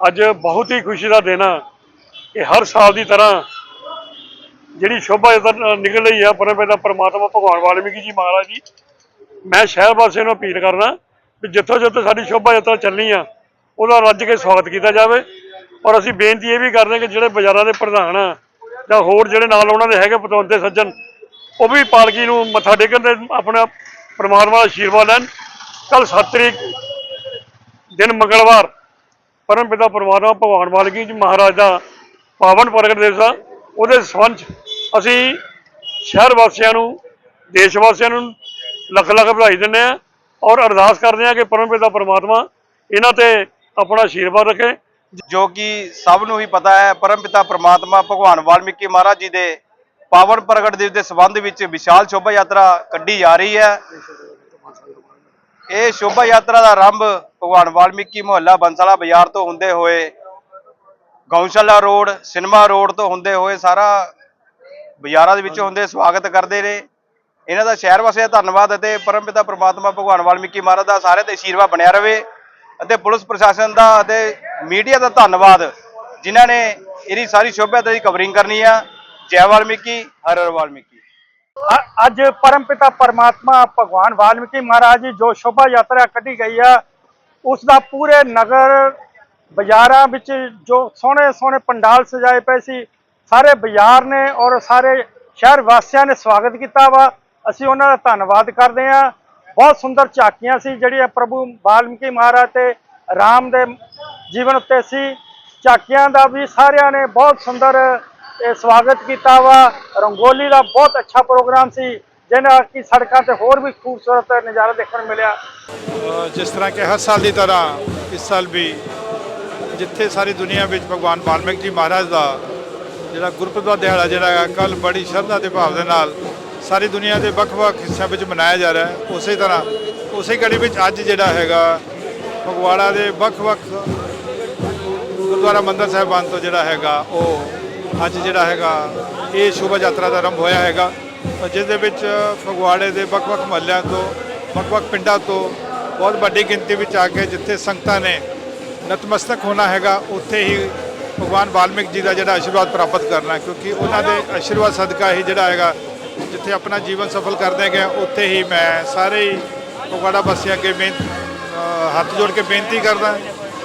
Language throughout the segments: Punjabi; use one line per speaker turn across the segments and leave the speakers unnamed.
ਅੱਜ ਬਹੁਤ ਹੀ ਖੁਸ਼ੀ ਦਾ ਦਿਨ ਆ ਕਿ ਹਰ ਸਾਲ ਦੀ ਤਰ੍ਹਾਂ ਜਿਹੜੀ ਸ਼ੋਭਾ ਯਾਤਰਾ ਨਿਕਲ ਰਹੀ ਆ ਪਰਮ ਪਿਤਾ ਪ੍ਰਮਾਤਮਾ ਭਗਵਾਨ ਵਾਲਮੀਕੀ ਜੀ ਮਹਾਰਾਜ ਜੀ, ਮੈਂ ਸ਼ਹਿਰ ਵਾਸੀਆਂ ਨੂੰ ਅਪੀਲ ਕਰਨਾ ਵੀ ਜਿੱਥੋਂ ਜਿੱਥੇ ਸਾਡੀ ਸ਼ੋਭਾ ਯਾਤਰਾ ਚੱਲਣੀ ਆ, ਉਹਦਾ ਰੱਜ ਕੇ ਸਵਾਗਤ ਕੀਤਾ ਜਾਵੇ। ਔਰ ਅਸੀਂ ਬੇਨਤੀ ਇਹ ਵੀ ਕਰਦੇ ਹਾਂ ਕਿ ਜਿਹੜੇ ਬਾਜ਼ਾਰਾਂ ਦੇ ਪ੍ਰਧਾਨ ਆ ਜਾਂ ਹੋਰ ਜਿਹੜੇ ਨਾਲ ਉਹਨਾਂ ਦੇ ਹੈਗੇ ਪਤਵੰਤੇ ਸੱਜਣ, ਉਹ ਵੀ ਪਾਲਕੀ ਨੂੰ ਮੱਥਾ ਟੇਕਣ ਤੇ ਆਪਣਾ ਪਰਮਾਤਮਾ ਦਾ ਆਸ਼ੀਰਵਾਦ ਲੈਣ। ਕੱਲ 7 ਤਰੀਕ, ਦਿਨ ਮੰਗਲਵਾਰ ਪਰਮ ਪਿਤਾ ਪਰਮਾਤਮਾ ਭਗਵਾਨ ਵਾਲਮੀਕੀ ਜੀ ਮਹਾਰਾਜ ਦਾ ਪਾਵਨ ਪ੍ਰਗਟ ਦਿਵਸ ਆ। ਉਹਦੇ ਸੰਬੰਧ ਅਸੀਂ ਸ਼ਹਿਰ ਵਾਸੀਆਂ ਨੂੰ, ਦੇਸ਼ ਵਾਸੀਆਂ ਨੂੰ ਲੱਖ ਲੱਖ ਵਧਾਈ ਦਿੰਦੇ ਆ ਔਰ ਅਰਦਾਸ ਕਰਦੇ ਆ ਕਿ ਪਰਮ ਪਿਤਾ ਪਰਮਾਤਮਾ ਇਹਨਾਂ ਤੇ ਆਪਣਾ ਆਸ਼ੀਰਵਾਦ ਰੱਖੇ।
ਜੋ ਕਿ ਸਭ ਨੂੰ ਹੀ ਪਤਾ ਹੈ, ਪਰਮ ਪਿਤਾ ਪਰਮਾਤਮਾ ਭਗਵਾਨ ਵਾਲਮੀਕੀ ਮਹਾਰਾਜ ਜੀ ਦੇ ਪਾਵਨ ਪ੍ਰਗਟ ਦਿਵਸ ਦੇ ਸੰਬੰਧ ਵਿੱਚ ਵਿਸ਼ਾਲ ਸ਼ੋਭਾ ਯਾਤਰਾ ਕੱਢੀ ਜਾ ਰਹੀ ਹੈ। ਇਹ ਸ਼ੋਭਾ ਯਾਤਰਾ ਦਾ ਆਰੰਭ ਭਗਵਾਨ ਵਾਲਮੀਕੀ ਮੁਹੱਲਾ ਬੰਸਾਲਾ ਬਾਜ਼ਾਰ ਤੋਂ ਹੁੰਦੇ ਹੋਏ ਗਊਸ਼ਾਲਾ ਰੋਡ, ਸਿਨੇਮਾ ਰੋਡ ਤੋਂ ਹੁੰਦੇ ਹੋਏ ਸਾਰਾ ਬਾਜ਼ਾਰਾਂ ਦੇ ਵਿੱਚੋਂ ਹੁੰਦੇ ਸਵਾਗਤ ਕਰਦੇ ਨੇ। ਇਹਨਾਂ ਦਾ ਸ਼ਹਿਰ ਵਾਸੀਆਂ ਦਾ ਧੰਨਵਾਦ ਅਤੇ ਪਰਮਪਿਤਾ ਪ੍ਰਮਾਤਮਾ ਭਗਵਾਨ ਵਾਲਮੀਕੀ ਮਹਾਰਾਜ ਦਾ ਸਾਰੇ ਤੇ ਆਸ਼ੀਰਵਾਦ ਬਣਿਆ ਰਵੇ ਅਤੇ ਪੁਲਿਸ ਪ੍ਰਸ਼ਾਸਨ ਦਾ ਅਤੇ ਮੀਡੀਆ ਦਾ ਧੰਨਵਾਦ, ਜਿਨ੍ਹਾਂ ਨੇ ਇਹਦੀ ਸਾਰੀ ਸ਼ੋਭਾ ਦੀ ਕਵਰਿੰਗ ਕਰਨੀ ਆ। ਜੈ ਵਾਲਮੀਕੀ, ਹਰ ਹਰ ਵਾਲਮੀਕੀ।
ਅੱਜ ਪਰਮਪਿਤਾ ਪਰਮਾਤਮਾ ਭਗਵਾਨ ਵਾਲਮੀਕੀ ਮਹਾਰਾਜ ਜੀ ਜੋ ਸ਼ੋਭਾ ਯਾਤਰਾ ਕੱਢੀ ਗਈ ਆ, ਉਸ ਦਾ ਪੂਰੇ ਨਗਰ ਬਾਜ਼ਾਰਾਂ ਵਿੱਚ ਜੋ ਸੋਹਣੇ ਸੋਹਣੇ ਪੰਡਾਲ ਸਜਾਏ ਪਏ ਸੀ, ਸਾਰੇ ਬਾਜ਼ਾਰ ਨੇ ਔਰ ਸਾਰੇ ਸ਼ਹਿਰ ਵਾਸੀਆਂ ਨੇ ਸਵਾਗਤ ਕੀਤਾ ਵਾ। ਅਸੀਂ ਉਹਨਾਂ ਦਾ ਧੰਨਵਾਦ ਕਰਦੇ ਹਾਂ। ਬਹੁਤ ਸੁੰਦਰ ਝਾਕੀਆਂ ਸੀ ਜਿਹੜੀਆਂ ਪ੍ਰਭੂ ਵਾਲਮੀਕੀ ਮਹਾਰਾਜ ਤੇ ਰਾਮ ਦੇ ਜੀਵਨ ਉੱਤੇ ਸੀ। ਝਾਕੀਆਂ ਦਾ ਵੀ ਸਾਰਿਆਂ ਨੇ ਬਹੁਤ ਸੁੰਦਰ ਸਵਾਗਤ ਕੀਤਾ ਵਾ। ਰੰਗੋਲੀ ਦਾ ਬਹੁਤ ਅੱਛਾ ਪ੍ਰੋਗਰਾਮ ਸੀ, ਜਿਹਨਾਂ ਕਿ ਸੜਕਾਂ ਤੇ ਹੋਰ ਵੀ ਖੂਬਸੂਰਤ ਨਜ਼ਾਰਾ ਦੇਖਣ ਨੂੰ ਮਿਲਿਆ
ਜਿਸ ਤਰ੍ਹਾਂ ਕਿ ਹਰ ਸਾਲ ਦੀ ਤਰ੍ਹਾਂ ਇਸ ਸਾਲ ਵੀ ਜਿੱਥੇ ਸਾਰੀ ਦੁਨੀਆ ਵਿੱਚ ਭਗਵਾਨ ਵਾਲਮੀਕ ਜੀ ਮਹਾਰਾਜ ਦਾ ਜਿਹੜਾ ਗੁਰਪੁਰਬ ਦਿਹਾੜਾ ਜਿਹੜਾ ਹੈ ਕੱਲ ਬੜੀ ਸ਼ਰਧਾ ਦੇ ਭਾਵ ਦੇ ਨਾਲ ਸਾਰੀ ਦੁਨੀਆ ਦੇ ਵੱਖ-ਵੱਖ ਹਿੱਸਿਆਂ ਵਿੱਚ ਮਨਾਇਆ ਜਾ ਰਿਹਾ ਹੈ। ਉਸੇ ਤਰ੍ਹਾਂ, ਉਸੇ ਕੜੀ ਵਿੱਚ ਅੱਜ ਜਿਹੜਾ ਹੈਗਾ, ਫਗਵਾੜਾ ਦੇ ਵੱਖ-ਵੱਖ ਗੁਰਦੁਆਰਾ ਮੰਦਰ ਸਾਹਿਬਾਨ ਤੋਂ ਜਿਹੜਾ ਹੈਗਾ, ਉਹ ਅੱਜ ਜਿਹੜਾ ਹੈਗਾ, ਇਹ ਸ਼ੋਭਾ ਯਾਤਰਾ ਦਾ ਆਰੰਭ ਹੋਇਆ ਹੈਗਾ ਔਰ ਜਿਸ ਦੇ ਵਿੱਚ ਫਗਵਾੜੇ ਦੇ ਵੱਖ-ਵੱਖ ਮਹੱਲਿਆਂ ਤੋਂ, ਵੱਖ-ਵੱਖ ਪਿੰਡਾਂ ਤੋਂ ਬਹੁਤ ਵੱਡੀ ਗਿਣਤੀ ਵਿੱਚ ਆ ਕੇ ਜਿੱਥੇ ਸੰਗਤਾਂ ਨੇ ਨਤਮਸਤਕ ਹੋਣਾ ਹੈਗਾ, ਉੱਥੇ ਹੀ ਭਗਵਾਨ ਵਾਲਮੀਕ ਜੀ ਦਾ ਜਿਹੜਾ ਆਸ਼ੀਰਵਾਦ ਪ੍ਰਾਪਤ ਕਰਨਾ, ਕਿਉਂਕਿ ਉਹਨਾਂ ਦੇ ਆਸ਼ੀਰਵਾਦ ਸਦਕਾ ਹੀ ਜਿਹੜਾ ਹੈਗਾ, ਜਿੱਥੇ ਆਪਣਾ ਜੀਵਨ ਸਫਲ ਕਰਦੇ ਗਏ ਉੱਥੇ ਹੀ ਮੈਂ ਸਾਰੇ ਹੀ ਫਗਵਾੜਾ ਵਾਸੀਆਂ ਅੱਗੇ ਬੇਨਤੀ ਹੱਥ ਜੋੜ ਕੇ ਬੇਨਤੀ ਕਰਦਾ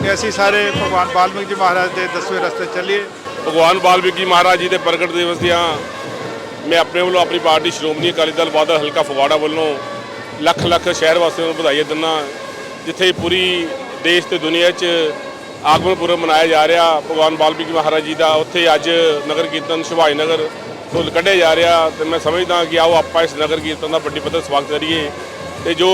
ਕਿ ਅਸੀਂ ਸਾਰੇ ਭਗਵਾਨ ਵਾਲਮੀਕ ਜੀ ਮਹਾਰਾਜ ਦੇ ਦਸਵੇਂ ਰਸਤੇ ਚੱਲੀਏ।
ਭਗਵਾਨ ਵਾਲਮੀਕੀ ਮਹਾਰਾਜ ਜੀ ਦੇ ਪ੍ਰਗਟ ਦਿਵਸ ਦੀਆਂ ਮੈਂ ਆਪਣੇ ਵੱਲੋਂ ਆਪਣੀ ਪਾਰਟੀ ਸ਼੍ਰੋਮਣੀ ਅਕਾਲੀ ਦਲ ਬਾਦਲ ਹਲਕਾ ਫਗਵਾੜਾ ਵੱਲੋਂ ਲੱਖ ਲੱਖ ਸ਼ਹਿਰ ਵਾਸੀਆਂ ਨੂੰ ਵਧਾਈ ਦਿੰਦਾ ਜਿੱਥੇ ਪੂਰੀ ਦੇਸ਼ ਤੇ ਦੁਨੀਆ 'ਚ ਆਗਮਨ ਪੁਰਬ ਮਨਾਇਆ ਜਾ ਰਿਹਾ। ਭਗਵਾਨ ਵਾਲਮੀਕੀ ਮਹਾਰਾਜ ਜੀ ਦਾ ਉੱਥੇ ਅੱਜ ਨਗਰ ਕੀਰਤਨ ਸ਼ਿਵਾਜੀ ਨਗਰ ਤੋਂ ਕੱਢਿਆ ਜਾ ਰਿਹਾ ਤੇ ਮੈਂ ਸਮਝਦਾ ਕਿ ਆਓ ਆਪਾਂ ਇਸ ਨਗਰ ਕੀਰਤਨ ਦਾ ਵੱਡੀ ਪੱਧਰ ਸਵਾਗਤ ਕਰੀਏ ਤੇ ਜੋ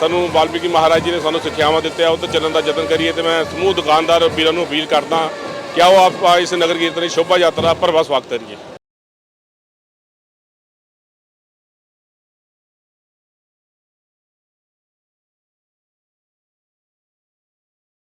ਸਾਨੂੰ ਬਾਲਮੀਕੀ ਮਹਾਰਾਜ ਜੀ ਨੇ ਸਾਨੂੰ ਸਿੱਖਿਆਵਾਂ ਦਿੱਤੀਆਂ, ਉਹ ਤੇ ਚੱਲਣ ਦਾ ਯਤਨ ਕਰੀਏ ਤੇ ਮੈਂ ਸਮੂਹ ਦੁਕਾਨਦਾਰ ਵੀਰਾਂ ਨੂੰ ਅਪੀਲ ਕਰਦਾ ਕਿ ਆਓ ਆਪਾਂ ਇਸ ਨਗਰ ਕੀਰਤਨ ਦੀ ਸ਼ੋਭਾ ਯਾਤਰਾ ਦਾ ਭਰਵਾਂ ਸਵਾਗਤ ਕਰੀਏ